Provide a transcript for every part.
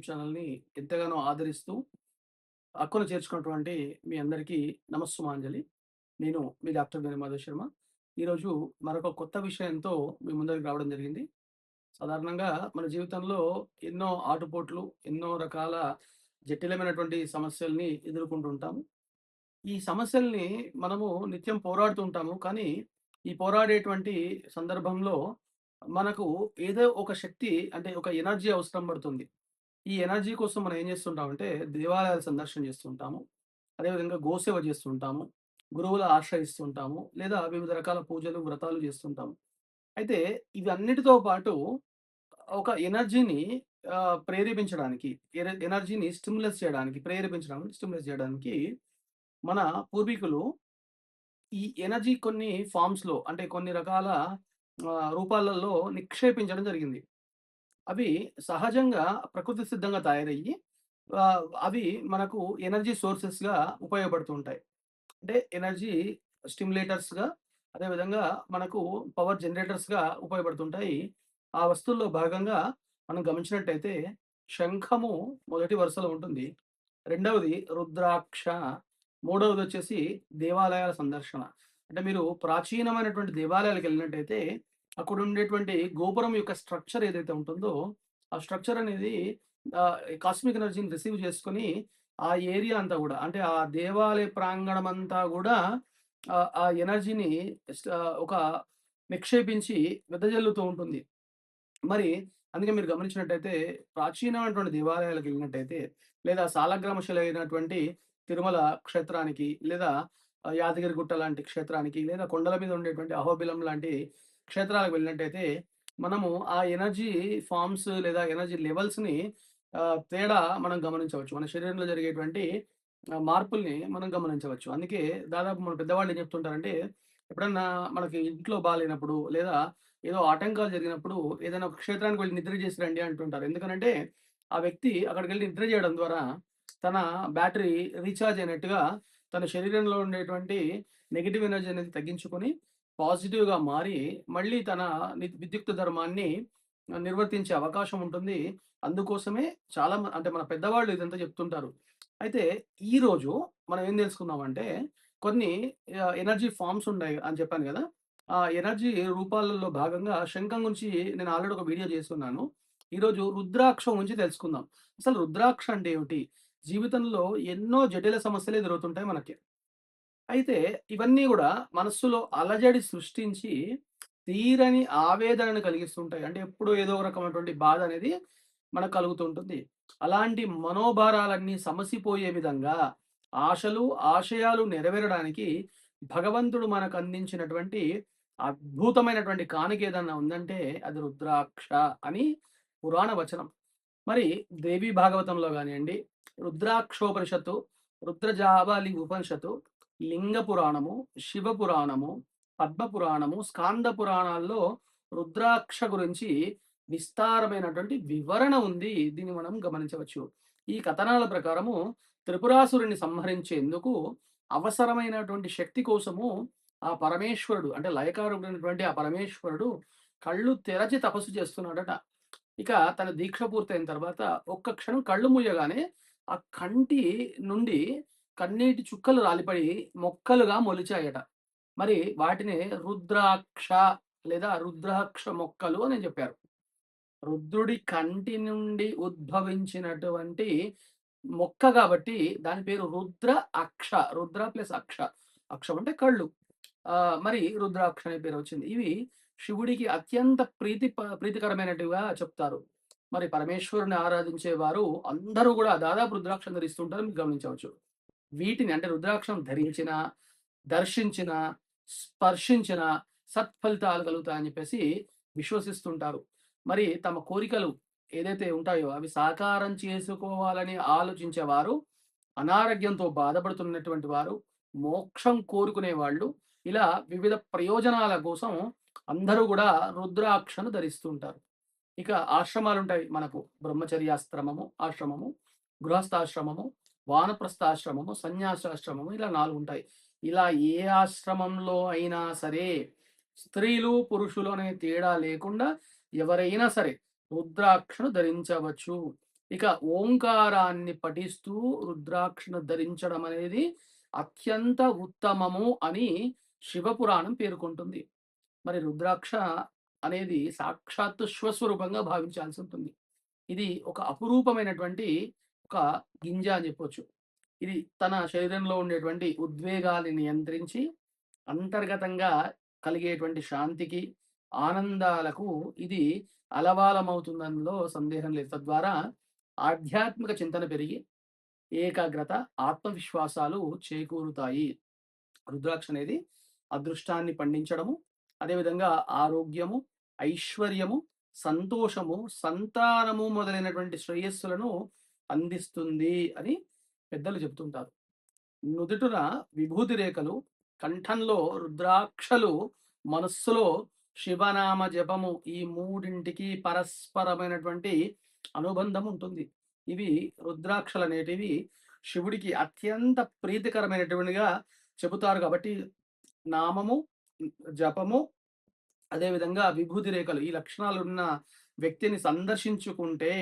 YouTube ఛానల్‌ని ఎంతగానో ఆదరిస్తూ, అక్కును చేర్చుకున్నటువంటి మీ అందరికీ నమస్సుమాంజలి. నేను మీ డాక్టర్ వేణుమాధవ్ శర్మ. ఈరోజు మరొక కొత్త విషయంతో మీ ముందరికి రావడం జరిగింది. సాధారణంగా మన జీవితంలో ఎన్నో ఆటుపోట్లు, ఎన్నో రకాల జటిలమైనటువంటి సమస్యల్ని ఎదుర్కొంటుంటాము ఈ సమస్యల్ని మనము నిత్యం పోరాడుతూ ఉంటాము. కానీ, ఈ పోరాడేటువంటి సందర్భంలో మనకు ఏదో ఒక శక్తి అంటే ఒక ఎనర్జీ అవసరం పడుతుంది. ఈ ఎనర్జీ కోసం మనం ఏం చేస్తుంటామంటే దేవాలయాల సందర్శన చేస్తుంటాము. అదేవిధంగా గోసేవ చేస్తుంటాము. గురువుల ఆశ్రయిస్తుంటాము. లేదా వివిధ రకాల పూజలు, వ్రతాలు చేస్తుంటాము. అయితే ఇవన్నిటితో పాటు ఒక ఎనర్జీని ప్రేరేపించడానికి ఎనర్జీని స్టిమ్యులస్ చేయడానికి, ప్రేరేపించడానికి, స్టిమ్యులస్ చేయడానికి మన పూర్వీకులు ఈ ఎనర్జీ కొన్ని ఫార్మ్స్‌లో అంటే కొన్ని రకాల రూపాలలో నిక్షేపించడం జరిగింది. అవి సహజంగా ప్రకృతి సిద్ధంగా తయారయ్యి అవి మనకు ఎనర్జీ సోర్సెస్‌గా ఉపయోగపడుతూ ఉంటాయి. అంటే ఎనర్జీ స్టిమ్యులేటర్స్‌గా అదేవిధంగా మనకు పవర్ జనరేటర్స్‌గా ఉపయోగపడుతుంటాయి. ఆ వస్తువుల్లో భాగంగా మనం గమనించినట్టయితే శంఖము మొదటి వరుసలో ఉంటుంది. రెండవది రుద్రాక్ష, మూడవది వచ్చేసి దేవాలయాల సందర్శన. అంటే మీరు ప్రాచీనమైనటువంటి దేవాలయాలకు వెళ్ళినట్టయితే అక్కడ ఉండేటువంటి గోపురం యొక్క స్ట్రక్చర్ ఏదైతే ఉంటుందో, ఆ స్ట్రక్చర్ అనేది కాస్మిక్ ఎనర్జీని రిసీవ్ చేసుకొని ఆ ఏరియా అంతా కూడా అంటే ఆ దేవాలయ ప్రాంగణం అంతా కూడా ఆ ఎనర్జీని ఒక నిక్షేపించి వెదజల్లుతూ ఉంటుంది. మరి అందుకే మీరు గమనించినట్టయితే ప్రాచీనమైనటువంటి దేవాలయాలకు వెళ్ళినట్టయితే లేదా సాలగ్రామశిలైనటువంటి తిరుమల క్షేత్రానికి లేదా యాదగిరిగుట్ట లాంటి క్షేత్రానికి లేదా కొండల మీద ఉండేటువంటి అహోబిలం లాంటి క్షేత్రాలకు వెళ్ళినట్టయితే మనము ఆ ఎనర్జీ ఫార్మ్స్ లేదా ఎనర్జీ లెవెల్స్‌ని తేడా మనం గమనించవచ్చు. మన శరీరంలో జరిగేటువంటి మార్పుల్ని మనం గమనించవచ్చు. అందుకే దాదాపు మన పెద్దవాళ్ళు ఏం చెప్తుంటారంటే ఎప్పుడన్నా మనకి ఇంట్లో బాగాలేనప్పుడు లేదా ఏదో ఆటంకాలు జరిగినప్పుడు ఏదైనా ఒక క్షేత్రానికి వెళ్ళి నిద్ర చేసి రండి అంటుంటారు. ఎందుకంటే ఆ వ్యక్తి అక్కడికి వెళ్ళి నిద్ర చేయడం ద్వారా తన బ్యాటరీ రీఛార్జ్ అయినట్టుగా తన శరీరంలో ఉండేటువంటి నెగిటివ్ ఎనర్జీ అనేది తగ్గించుకొని పాజిటివ్‌గా మారి మళ్ళీ తన ని విద్యుక్త ధర్మాన్ని నిర్వర్తించే అవకాశం ఉంటుంది. అందుకోసమే చాలా మ అంటే మన పెద్దవాళ్ళు ఇదంతా చెప్తుంటారు. అయితే ఈరోజు మనం ఏం తెలుసుకుందామంటే కొన్ని ఎనర్జీ ఫార్మ్స్ ఉన్నాయి అని చెప్పాను కదా ఆ ఎనర్జీ రూపాలలో భాగంగా శంఖం గురించి నేను ఆల్రెడీ ఒక వీడియో చేస్తున్నాను ఈరోజు రుద్రాక్షం గురించి తెలుసుకుందాం. అసలు రుద్రాక్ష అంటే ఏమిటి? జీవితంలో ఎన్నో జటిల సమస్యలు ఎదురవుతుంటాయి మనకి. అయితే ఇవన్నీ కూడా మనస్సులో అలజడి సృష్టించి తీరని ఆవేదనను కలిగిస్తుంటాయి. అంటే ఎప్పుడూ ఏదో ఒక రకమైనటువంటి బాధ అనేది మనకు కలుగుతుంటుంది అలాంటి మనోభారాలన్నీ సమసిపోయే విధంగా ఆశలు, ఆశయాలు నెరవేరడానికి భగవంతుడు మనకు అందించినటువంటి అద్భుతమైనటువంటి కానుక ఏదన్నా ఉందంటే అది రుద్రాక్ష అని పురాణ వచనం. మరి దేవి భాగవతంలో కానివ్వండి రుద్రాక్షోపనిషత్తు, రుద్రజాబాలి ఉపనిషత్తు, లింగ పురాణము, శివ పురాణము, పద్మ పురాణము, స్కాంద పురాణాల్లో రుద్రాక్ష గురించి విస్తారమైనటువంటి వివరణ ఉంది. దీన్ని మనం గమనించవచ్చు. ఈ కథనాల ప్రకారము త్రిపురాసురుని సంహరించేందుకు అవసరమైనటువంటి శక్తి కోసము ఆ పరమేశ్వరుడు అంటే లయకారుడైనటువంటి ఆ పరమేశ్వరుడు కళ్ళు తెరచి తపస్సు చేస్తున్నాడట. ఇక తన దీక్ష పూర్తయిన తర్వాత ఒక్క క్షణం కళ్ళు మూయగానే ఆ కంటి నుండి కన్నీటి చుక్కలు రాలిపడి మొక్కలుగా మొలిచాయట. మరి వాటిని రుద్రాక్ష లేదా రుద్రాక్ష మొక్కలు అని చెప్పారు. రుద్రుడి కంటి నుండి ఉద్భవించినటువంటి మొక్క కాబట్టి దాని పేరు రుద్ర అక్ష. రుద్ర ప్లస్ అక్ష. అక్షం అంటే కళ్ళు. మరి రుద్రాక్ష అనే పేరు వచ్చింది ఇవి శివుడికి అత్యంత ప్రీతి ప చెప్తారు. మరి పరమేశ్వరుని ఆరాధించే వారు అందరూ కూడా దాదాపు రుద్రాక్షం ధరిస్తుంటారు మీరు గమనించవచ్చు. వీటిని అంటే రుద్రాక్షం ధరించిన, దర్శించిన, స్పర్శించిన సత్ఫలితాలు కలుగుతాయని చెప్పేసి విశ్వసిస్తుంటారు. మరి తమ కోరికలు ఏదైతే ఉంటాయో అవి సాకారం చేసుకోవాలని ఆలోచించేవారు, అనారోగ్యంతో బాధపడుతున్నటువంటి వారు, మోక్షం కోరుకునే వాళ్ళు ఇలా వివిధ ప్రయోజనాల కోసం అందరూ కూడా రుద్రాక్షను ధరిస్తుంటారు ఇక ఆశ్రమాలు ఉంటాయి మనకు. బ్రహ్మచర్యాశ్రమము ఆశ్రమము, గృహస్థాశ్రమము, వానప్రస్థాశ్రమము, సన్యాసాశ్రమము ఇలా నాలుగు ఉంటాయి. ఇలా ఏ ఆశ్రమంలో అయినా సరే స్త్రీలు, పురుషులు అనే తేడా లేకుండా ఎవరైనా సరే రుద్రాక్షను ధరించవచ్చు. ఇక ఓంకారాన్ని పఠిస్తూ రుద్రాక్షను ధరించడం అనేది అత్యంత ఉత్తమము అని శివపురాణం పేర్కొంటుంది. మరి రుద్రాక్ష అనేది సాక్షాత్తు స్వస్వరూపంగా భావించాల్సి ఉంటుంది. ఇది ఒక అపురూపమైనటువంటి ఒక గింజ అని చెప్పొచ్చు. ఇది తన శరీరంలో ఉండేటువంటి ఉద్వేగాల్ని నియంత్రించి, అంతర్గతంగా కలిగేటువంటి శాంతికి, ఆనందాలకు ఇది అలవాలమవుతుందనిలో సందేహం లేదు. తద్వారా ఆధ్యాత్మిక చింతన పెరిగి, ఏకాగ్రత, ఆత్మవిశ్వాసాలు చేకూరుతాయి. రుద్రాక్ష అనేది అదృష్టాన్ని పండించడము, అదేవిధంగా ఆరోగ్యము, ఐశ్వర్యము, సంతోషము, సంతానము మొదలైనటువంటి శ్రేయస్సులను అందిస్తుంది అని పెద్దలు చెప్తుంటారు. నుదుటున విభూతి రేఖలు, కంఠంలో రుద్రాక్షలు, మనస్సులో శివనామ జపము ఈ మూడింటికి పరస్పరమైనటువంటి అనుబంధం ఉంటుంది. ఇవి రుద్రాక్షలు అనేటివి శివుడికి అత్యంత ప్రీతికరమైనటువంటిగా చెబుతారు కాబట్టి నామము, జపము, అదేవిధంగా విభూతి రేఖలు ఈ లక్షణాలున్న వ్యక్తిని సందర్శించుకుంటే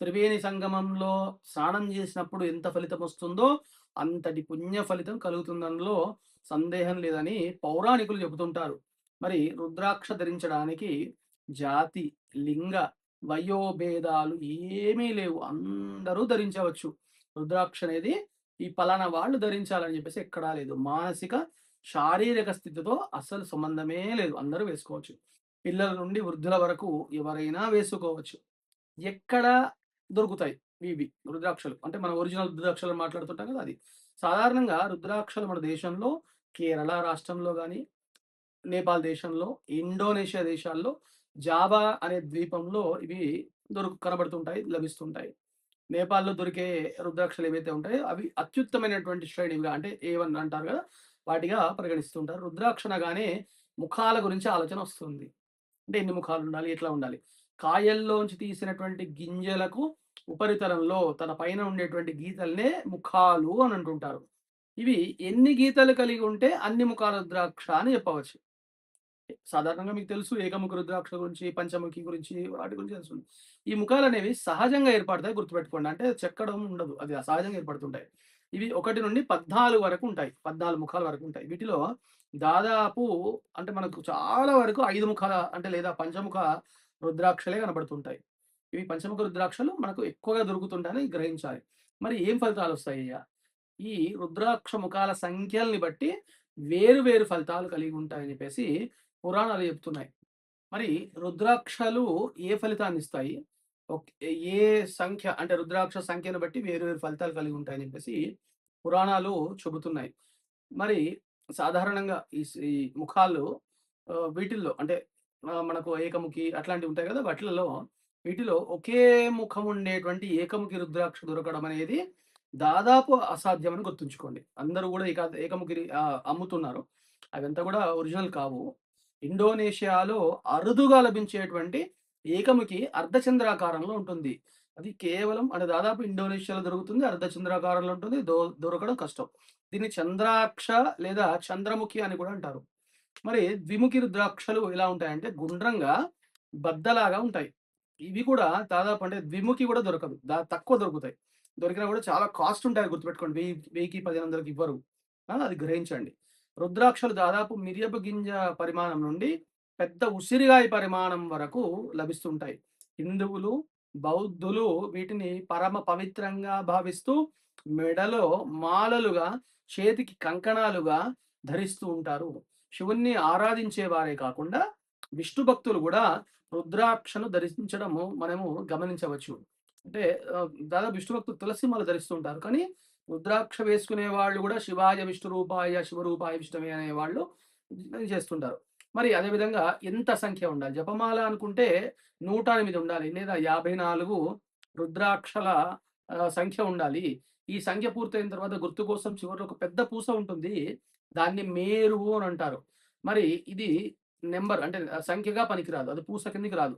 త్రివేణి సంగమంలో స్నానం చేసినప్పుడు ఎంత ఫలితం వస్తుందో అంతటి పుణ్య ఫలితం కలుగుతుందనలో సందేహం లేదని పౌరాణికులు చెబుతుంటారు. మరి రుద్రాక్ష ధరించడానికి జాతి, లింగ, వయోభేదాలు ఏమీ లేవు. అందరూ ధరించవచ్చు. రుద్రాక్ష అనేది ఈ పలానా వాళ్ళు ధరించాలని చెప్పేసి ఎక్కడా లేదు. మానసిక, శారీరక స్థితితో అసలు సంబంధమే లేదు. అందరూ వేసుకోవచ్చు. పిల్లల నుండి వృద్ధుల వరకు ఎవరైనా వేసుకోవచ్చు. ఎక్కడ దొరుకుతాయి ఇవి రుద్రాక్షలు. అంటే మన ఒరిజినల్ రుద్రాక్షలు మాట్లాడుతుంటాం కదా! అది. సాధారణంగా రుద్రాక్షలు మన దేశంలో కేరళ రాష్ట్రంలో కానీ నేపాల్ దేశంలో, ఇండోనేషియా దేశాల్లో, జాబా అనే ద్వీపంలో ఇవి దొరుకు కనబడుతుంటాయి, లభిస్తుంటాయి. నేపాల్‌లో దొరికే రుద్రాక్షలు ఏవైతే ఉంటాయో అవి అత్యుత్తమైనటువంటి శ్రేణిగా అంటే ఏ1 అంటారు కదా! వాటిగా పరిగణిస్తుంటారు. రుద్రాక్షనగానే ముఖాల గురించి ఆలోచన వస్తుంది. అంటే ఎన్ని ముఖాలు ఉండాలి ఎట్లా ఉండాలి? కాయల్లోంచి తీసినటువంటి గింజలకు ఉపరితలంలో తన పైన ఉండేటువంటి గీతలనే ముఖాలు అని అంటుంటారు. ఇవి ఎన్ని గీతలు కలిగి ఉంటే అన్ని ముఖాల రుద్రాక్ష అని చెప్పవచ్చు. సాధారణంగా మీకు తెలుసు ఏకముఖ రుద్రాక్ష గురించి, పంచముఖి గురించి వాటి గురించి తెలుసు. ఈ ముఖాలు అనేవి సహజంగా ఏర్పడతాయి గుర్తుపెట్టుకోండి. అంటే చెక్కడం ఉండదు. అది సహజంగా ఏర్పడుతుంటాయి. ఇవి 1-14 వరకు ఉంటాయి. 14 ముఖాల వరకు ఉంటాయి. వీటిలో దాదాపు అంటే మనకు చాలా వరకు ఐదు ముఖాల అంటే లేదా పంచముఖ రుద్రాక్షలే కనబడుతుంటాయి. ఇవి పంచముఖ రుద్రాక్షలు మనకు ఎక్కువగా దొరుకుతుంటాయని గ్రహించాలి. మరి ఏం ఫలితాలు వస్తాయ్యా ఈ రుద్రాక్ష ముఖాల సంఖ్యల్ని బట్టి వేరు వేరు ఫలితాలు కలిగి ఉంటాయని చెప్పేసి పురాణాలు చెప్తున్నాయి. మరి రుద్రాక్షలు ఏ ఫలితాన్ని ఇస్తాయి ఏ సంఖ్య అంటే రుద్రాక్ష సంఖ్యను బట్టి వేరు వేరు ఫలితాలు కలిగి ఉంటాయని చెప్పేసి పురాణాలు చెబుతున్నాయి. మరి సాధారణంగా ఈ ముఖాలు వీటిల్లో అంటే మనకు ఏకముఖి అట్లాంటివి ఉంటాయి కదా! వాటిలలో వీటిలో ఒకే ముఖం ఉండేటువంటి ఏకముఖి రుద్రాక్ష దొరకడం అనేది దాదాపు అసాధ్యమని గుర్తుంచుకోండి. అందరూ కూడా ఏకా ఏకముఖి అమ్ముతున్నారు. అవంతా కూడా ఒరిజినల్ కావు. ఇండోనేషియాలో అరుదుగా లభించేటువంటి ఏకముఖి అర్ధచంద్రాకారంలో ఉంటుంది. అది కేవలం అంటే దాదాపు ఇండోనేషియాలో దొరుకుతుంది. అర్ధచంద్రాకారంలో ఉంటుంది. దొరకడం కష్టం. దీన్ని చంద్రాక్ష లేదా చంద్రముఖి అని కూడా అంటారు. మరి ద్విముఖి రుద్రాక్షలు ఎలా ఉంటాయంటే గుండ్రంగా బద్దలాగా ఉంటాయి. ఇవి కూడా దాదాపు అంటే ద్విముఖి కూడా దొరకదు. దా తక్కువ దొరుకుతాయి. దొరికినా కూడా చాలా కాస్ట్ ఉంటాయి గుర్తుపెట్టుకోండి. 1000 1000కి 1500కి ఇవ్వరు. అది గ్రహించండి. రుద్రాక్షలు దాదాపు మిరియపు గింజ పరిమాణం నుండి పెద్ద ఉసిరిగాయ పరిమాణం వరకు లభిస్తుంటాయి. హిందువులు, బౌద్ధులు వీటిని పరమ పవిత్రంగా భావిస్తూ మెడలో మాలలుగా, చేతికి కంకణాలుగా ధరిస్తూ ఉంటారు. శివుణ్ణి ఆరాధించేవారే కాకుండా విష్ణు భక్తులు కూడా రుద్రాక్షను ధరించడము మనము గమనించవచ్చు. అంటే దాదాపు విష్ణు భక్తులు తులసి మాల ధరిస్తుంటారు కానీ రుద్రాక్ష వేసుకునే వాళ్ళు కూడా శివాయ విష్ణు రూపాయ శివరూపాయ విష్ణవే అనే వాళ్ళు చేస్తుంటారు. మరి అదే విధంగా ఎంత సంఖ్య ఉండాలి? జపమాల అనుకుంటే 108 ఉండాలి. లేదా 54 రుద్రాక్షల సంఖ్య ఉండాలి. ఈ సంఖ్య పూర్తయిన తర్వాత గుర్తు కోసం చివరిలో ఒక పెద్ద పూస ఉంటుంది. దాన్ని మేరువు అని అంటారు. మరి ఇది నెంబర్ అంటే సంఖ్యగా పనికిరాదు. అది పూస కిందకి రాదు.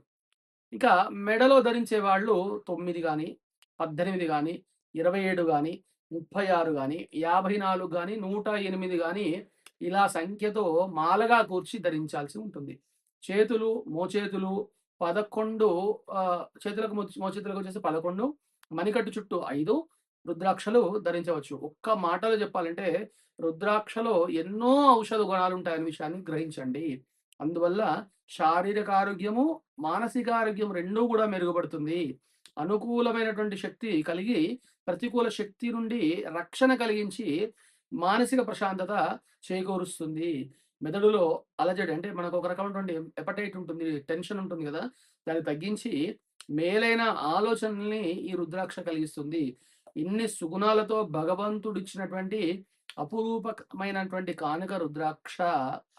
ఇంకా మెడలో ధరించే వాళ్ళు తొమ్మిది కానీ పద్దెనిమిది కానీ ఇరవై ఏడు కానీ ముప్పై ఆరు కానీ యాభై నాలుగు కానీ నూట ఎనిమిది కానీ ఇలా సంఖ్యతో మాలగా కూర్చి ధరించాల్సి ఉంటుంది. చేతులు, మోచేతులు పదకొండు చేతులకు మోచేతులకు వచ్చేసి 11 మణికట్టు చుట్టూ ఐదు రుద్రాక్షలు ధరించవచ్చు. ఒక్క మాటలో చెప్పాలంటే రుద్రాక్షలో ఎన్నో ఔషధ గుణాలు ఉంటాయనే విషయాన్ని గ్రహించండి. అందువల్ల శారీరక ఆరోగ్యము, మానసిక ఆరోగ్యం రెండూ కూడా మెరుగుపడుతుంది. అనుకూలమైనటువంటి శక్తి కలిగి, ప్రతికూల శక్తి నుండి రక్షణ కలిగించి, మానసిక ప్రశాంతత చేకూరుస్తుంది. మెదడులో అలజడి అంటే మనకు ఒక రకమైనటువంటి ఎపటైట్ ఉంటుంది, టెన్షన్ ఉంటుంది కదా దాన్ని తగ్గించి మేలైన ఆలోచనల్ని ఈ రుద్రాక్ష కలిగిస్తుంది. ఇన్ని సుగుణాలతో భగవంతుడు ఇచ్చినటువంటి అపురూపమైనటువంటి కానుక రుద్రాక్ష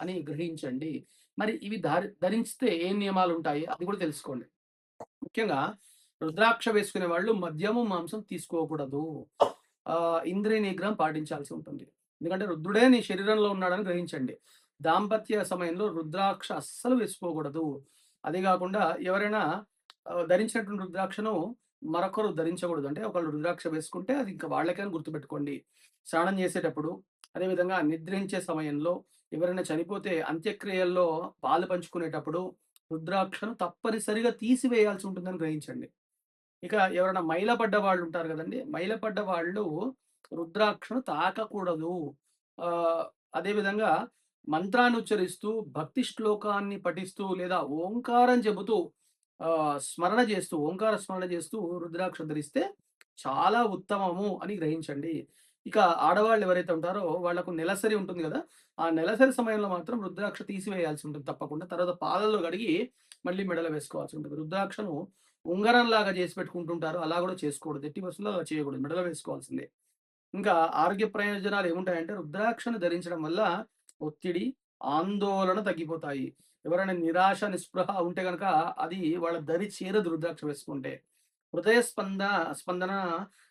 అని గ్రహించండి. మరి ఇవి ధరిస్తే ధరించితే ఏం నియమాలుంటాయి అది కూడా తెలుసుకోండి. ముఖ్యంగా రుద్రాక్ష వేసుకునే వాళ్ళు మద్యము, మాంసం తీసుకోకూడదు. ఆ ఇంద్రియ నిగ్రహం పాటించాల్సి ఉంటుంది. ఎందుకంటే రుద్రుడే నీ శరీరంలో ఉన్నాడని గ్రహించండి. దాంపత్య సమయంలో రుద్రాక్ష అస్సలు వేసుకోకూడదు. అదే కాకుండా ఎవరైనా ధరించినటువంటి రుద్రాక్షను మరొకరు ధరించకూడదు. అంటే ఒకళ్ళు రుద్రాక్ష వేసుకుంటే అది ఇంకా వాళ్ళకైనా గుర్తుపెట్టుకోండి. స్నానం చేసేటప్పుడు, అదేవిధంగా నిద్రించే సమయంలో, ఎవరైనా చనిపోతే అంత్యక్రియల్లో పాలు పంచుకునేటప్పుడు రుద్రాక్షను తప్పనిసరిగా తీసివేయాల్సి ఉంటుందని గ్రహించండి. ఇక ఎవరైనా మైలపడ్డ వాళ్ళు ఉంటారు కదండి మైలపడ్డ వాళ్ళు రుద్రాక్షను తాకకూడదు. ఆ అదేవిధంగా మంత్రాన్ని ఉచ్చరిస్తూ, భక్తి శ్లోకాన్ని పఠిస్తూ లేదా ఓంకారం చెబుతూ స్మరణ చేస్తూ, ఓంకార స్మరణ చేస్తూ రుద్రాక్ష ధరిస్తే చాలా ఉత్తమము అని గ్రహించండి. ఇక ఆడవాళ్ళు ఎవరైతే ఉంటారో వాళ్ళకు నెలసరి ఉంటుంది కదా ఆ నెలసరి సమయంలో మాత్రం రుద్రాక్ష తీసివేయాల్సి ఉంటుంది తప్పకుండా. తర్వాత పాలల్లో కడిగి మళ్ళీ మెడలో వేసుకోవాల్సి ఉంటుంది. రుద్రాక్షను ఉంగరం లాగా చేసి పెట్టుకుంటుంటారు. అలా కూడా చేసుకోకూడదు. ఎట్టి బస్సులో అలా చేయకూడదు. మెడలో వేసుకోవాల్సిందే. ఇంకా ఆరోగ్య ప్రయోజనాలు ఏముంటాయంటే రుద్రాక్షను ధరించడం వల్ల ఒత్తిడి, ఆందోళన తగ్గిపోతాయి. ఎవరైనా నిరాశ, నిస్పృహ ఉంటే కనుక అది వాళ్ళ దరి చేరదు రుద్రాక్ష వేసుకుంటే. హృదయ స్పంద స్పందన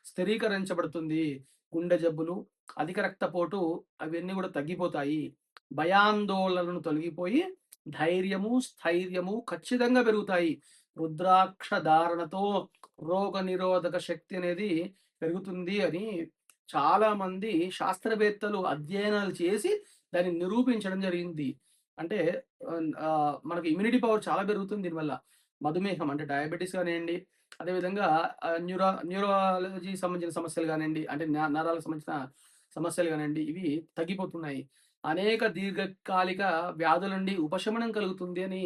స్థిరీకరించబడుతుంది. గుండె జబ్బులు, అధిక రక్తపోటు అవన్నీ కూడా తగ్గిపోతాయి. భయాందోళనలు తొలగిపోయి ధైర్యము, స్థైర్యము ఖచ్చితంగా పెరుగుతాయి. రుద్రాక్ష ధారణతో రోగనిరోధక శక్తి అనేది పెరుగుతుంది అని చాలా మంది శాస్త్రవేత్తలు అధ్యయనాలు చేసి దాన్ని నిరూపించడం జరిగింది. అంటే మనకి ఇమ్యూనిటీ పవర్ చాలా పెరుగుతుంది దీనివల్ల. మధుమేహం అంటే డయాబెటిస్ కానివ్వండి అదేవిధంగా న్యూరో న్యూరా న్యూరాలజీ సంబంధించిన సమస్యలు కానివ్వండి అంటే నరాలకు సంబంధించిన సమస్యలు కానివ్వండి ఇవి తగ్గిపోతున్నాయి. అనేక దీర్ఘకాలిక వ్యాధుల నుండి ఉపశమనం కలుగుతుంది అని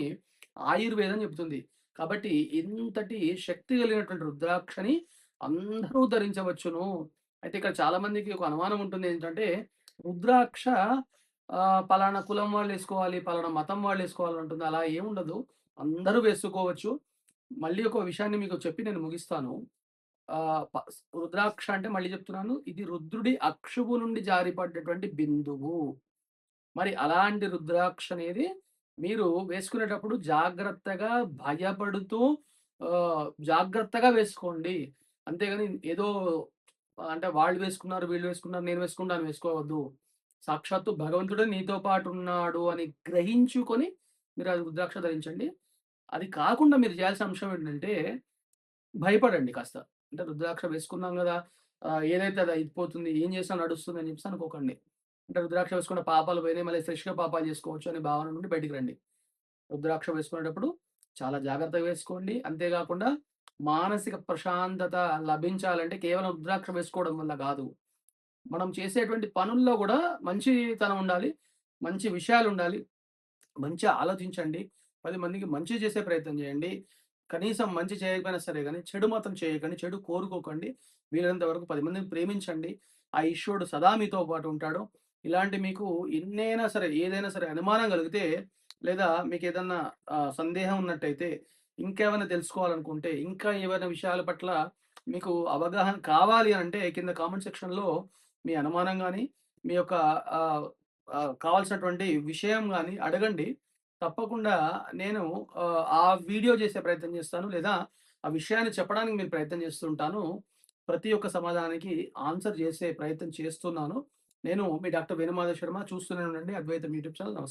ఆయుర్వేదం చెబుతుంది. కాబట్టి ఇంతటి శక్తి కలిగినటువంటి రుద్రాక్షని అందరూ ధరించవచ్చును. అయితే ఇక్కడ చాలామందికి ఒక అనుమానం ఉంటుంది ఏంటంటే రుద్రాక్ష పలానా కులం వాళ్ళు వేసుకోవాలి పలానా మతం వాళ్ళు వేసుకోవాలి ఉంటుంది. అలా ఏముండదు. అందరూ వేసుకోవచ్చు. మళ్ళీ ఒక విషయాన్ని మీకు చెప్పి నేను ముగిస్తాను. రుద్రాక్ష అంటే మళ్ళీ చెప్తున్నాను. ఇది రుద్రుడి అక్షువు నుండి జారిపడ్డటువంటి బిందువు. మరి అలాంటి రుద్రాక్ష అనేది మీరు వేసుకునేటప్పుడు జాగ్రత్తగా భయపడుతూ జాగ్రత్తగా వేసుకోండి. అంతేగాని ఏదో అంటే వాళ్ళు వేసుకున్నారు, వీళ్ళు వేసుకున్నారు, నేను వేసుకుంటాను వేసుకోవద్దు. సాక్షాత్తు భగవంతుడే నీతో పాటు ఉన్నాడు అని గ్రహించుకొని మీరు అది రుద్రాక్ష ధరించండి. అది కాకుండా మీరు చేయాల్సిన అంశం ఏంటంటే భయపడండి కాస్త. అంటే రుద్రాక్ష వేసుకున్నాం కదా ఏదైతే అది అయిపోతుంది. ఏం చేసినా నడుస్తుంది అని చెప్పేసి అనుకోకండి. అంటే రుద్రాక్ష వేసుకున్న పాపాలు పోయినాయి. మళ్ళీ ఫ్రెష్‌గా పాపాలు చేసుకోవచ్చు అనే భావన నుండి బయటికి రండి. రుద్రాక్ష వేసుకునేటప్పుడు చాలా జాగ్రత్తగా వేసుకోండి. అంతేకాకుండా మానసిక ప్రశాంతత లభించాలంటే కేవలం రుద్రాక్ష వేసుకోవడం వల్ల కాదు మనం చేసేటువంటి పనుల్లో కూడా మంచితనం ఉండాలి. మంచి విషయాలు ఉండాలి మంచిగా ఆలోచించండి. పది మందికి మంచి చేసే ప్రయత్నం చేయండి. కనీసం మంచి చేయకపోయినా సరే కానీ చెడు మాత్రం చేయకండి. చెడు కోరుకోకండి. వీలైనంత వరకు పది మందిని ప్రేమించండి. ఆ ఈశ్వరుడు సదా మీతో పాటు ఉంటాడు. ఇలాంటి మీకు ఎన్నైనా సరే, ఏదైనా సరే అనుమానం కలిగితే లేదా మీకు ఏదన్నా సందేహం ఉన్నట్టయితే, ఇంకేమైనా తెలుసుకోవాలనుకుంటే, ఇంకా ఏమైనా విషయాల పట్ల మీకు అవగాహన కావాలి అంటే కింద కామెంట్ సెక్షన్‌లో మీ అనుమానం కానీ మీ యొక్క కావాల్సినటువంటి విషయం కానీ అడగండి. తప్పకుండా నేను ఆ వీడియో చేసే ప్రయత్నం చేస్తాను. లేదా ఆ విషయాన్ని చెప్పడానికి నేను ప్రయత్నం చేస్తుంటాను. ప్రతి ఒక్క సమాధానానికి ఆన్సర్ చేసే ప్రయత్నం చేస్తున్నాను. నేను మీ డాక్టర్ వేణుమాధవ్ శర్మ. చూస్తూనే ఉండండి అద్వైతం యూట్యూబ్ ఛానల్. నమస్కారం.